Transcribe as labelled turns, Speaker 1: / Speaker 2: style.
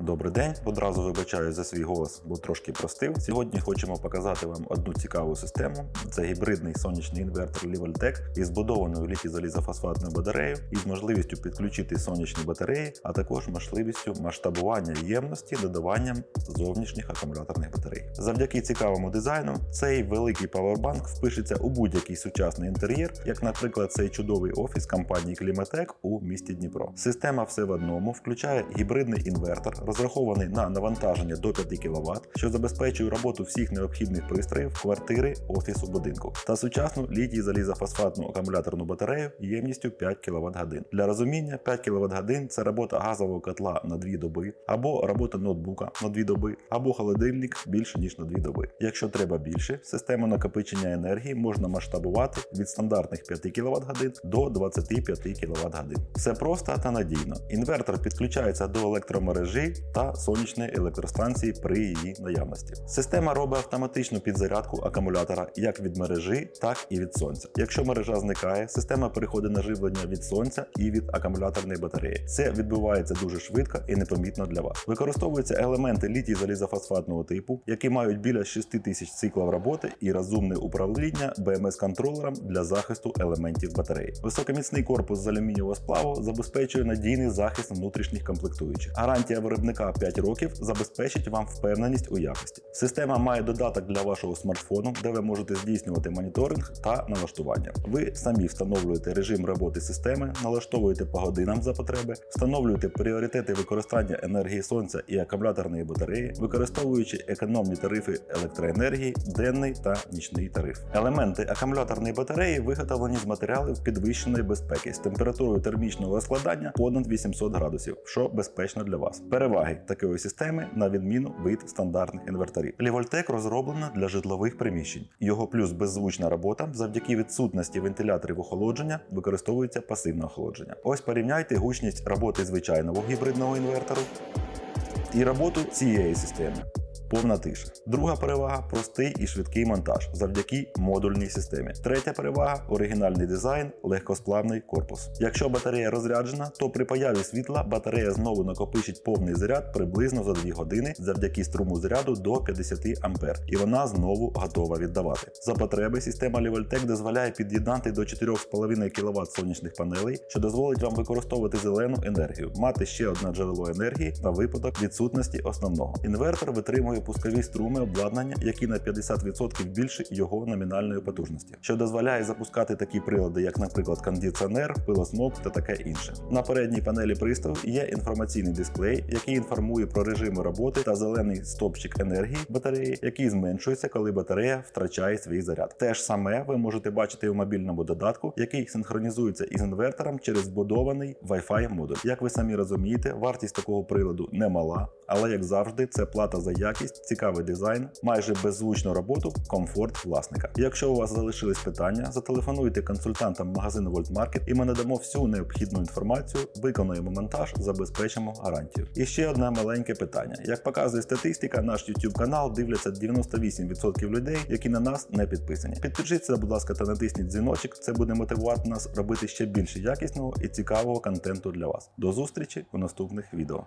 Speaker 1: Добрий день. Одразу вибачаю за свій голос, бо трошки простив. Сьогодні хочемо показати вам одну цікаву систему. Це гібридний сонячний інвертор Livaltech із збудованою літій-залізофосфатною батареєю із можливістю підключити сонячні батареї, а також можливістю масштабування ємності додаванням зовнішніх акумуляторних батарей. Завдяки цікавому дизайну цей великий павербанк впишеться у будь-який сучасний інтер'єр, як, наприклад, цей чудовий офіс компанії Climatec у місті Дніпро. Система все в одному включає гібридний інвертор, розрахований на навантаження до 5 кВт, що забезпечує роботу всіх необхідних пристроїв квартири, офісу, будинку, та сучасну літій залізофосфатну акумуляторну батарею ємністю 5 кВт годин. Для розуміння, 5 кВт годин це робота газового котла на 2 доби, або робота ноутбука на 2 доби, або холодильник більше ніж на 2 доби. Якщо треба більше, систему накопичення енергії можна масштабувати від стандартних 5 кВт годин до 25 кВт годин. Все просто та надійно. Інвертор підключається до електромережі та сонячної електростанції при її наявності. Система робить автоматичну підзарядку акумулятора як від мережі, так і від сонця. Якщо мережа зникає, система переходить на живлення від сонця і від акумуляторної батареї. Це відбувається дуже швидко і непомітно для вас. Використовуються елементи літій залізофосфатного типу, які мають біля 6 тисяч циклів роботи і розумне управління BMS-контролером для захисту елементів батареї. Високоміцний корпус з алюмінієвого сплаву забезпечує надійний захист внутрішніх комплектуючих. Гарантія виробника 5 років забезпечить вам впевненість у якості. Система має додаток для вашого смартфону, де ви можете здійснювати моніторинг та налаштування. Ви самі встановлюєте режим роботи системи, налаштовуєте по годинам за потреби, встановлюєте пріоритети використання енергії сонця і акумуляторної батареї, використовуючи економні тарифи електроенергії, денний та нічний тариф. Елементи акумуляторної батареї виготовлені з матеріалів підвищеної безпеки з температурою термічного розкладання понад 800 градусів, що безпечно для вас. Переваги такої системи на відміну від стандартних інверторів. Лівольтек розроблена для житлових приміщень. Його плюс беззвучна робота завдяки відсутності вентиляторів охолодження використовується пасивне охолодження. Ось порівняйте гучність роботи звичайного гібридного інвертору і роботу цієї системи. Повна тиша. Друга перевага простий і швидкий монтаж завдяки модульній системі. Третя перевага оригінальний дизайн, легкосплавний корпус. Якщо батарея розряджена, то при появі світла батарея знову накопичить повний заряд приблизно за 2 години завдяки струму заряду до 50 А, і вона знову готова віддавати. За потреби система Leveltech дозволяє під'єднати до 4,5 кВт сонячних панелей, що дозволить вам використовувати зелену енергію, мати ще одне джерело енергії на випадок відсутності основного. Інвертор витримує пускові струми обладнання, які на 50% більше його номінальної потужності, що дозволяє запускати такі прилади, як, наприклад, кондиціонер, пилосмок та таке інше. На передній панелі приставу є інформаційний дисплей, який інформує про режими роботи та зелений стопчик енергії батареї, який зменшується, коли батарея втрачає свій заряд. Те ж саме ви можете бачити у мобільному додатку, який синхронізується із інвертором через збудований Wi-Fi модуль. Як ви самі розумієте, вартість такого приладу немала, але як завжди, це плата за якість, цікавий дизайн, майже беззвучну роботу, комфорт власника. Якщо у вас залишились питання, зателефонуйте консультантам магазину Voltmarket і ми надамо всю необхідну інформацію, виконуємо монтаж, забезпечимо гарантію. І ще одне маленьке питання: як показує статистика, наш YouTube канал дивляться 98% людей, які на нас не підписані. Підпишіться, будь ласка, та натисніть дзвіночок. Це буде мотивувати нас робити ще більше якісного і цікавого контенту для вас. До зустрічі у наступних відео.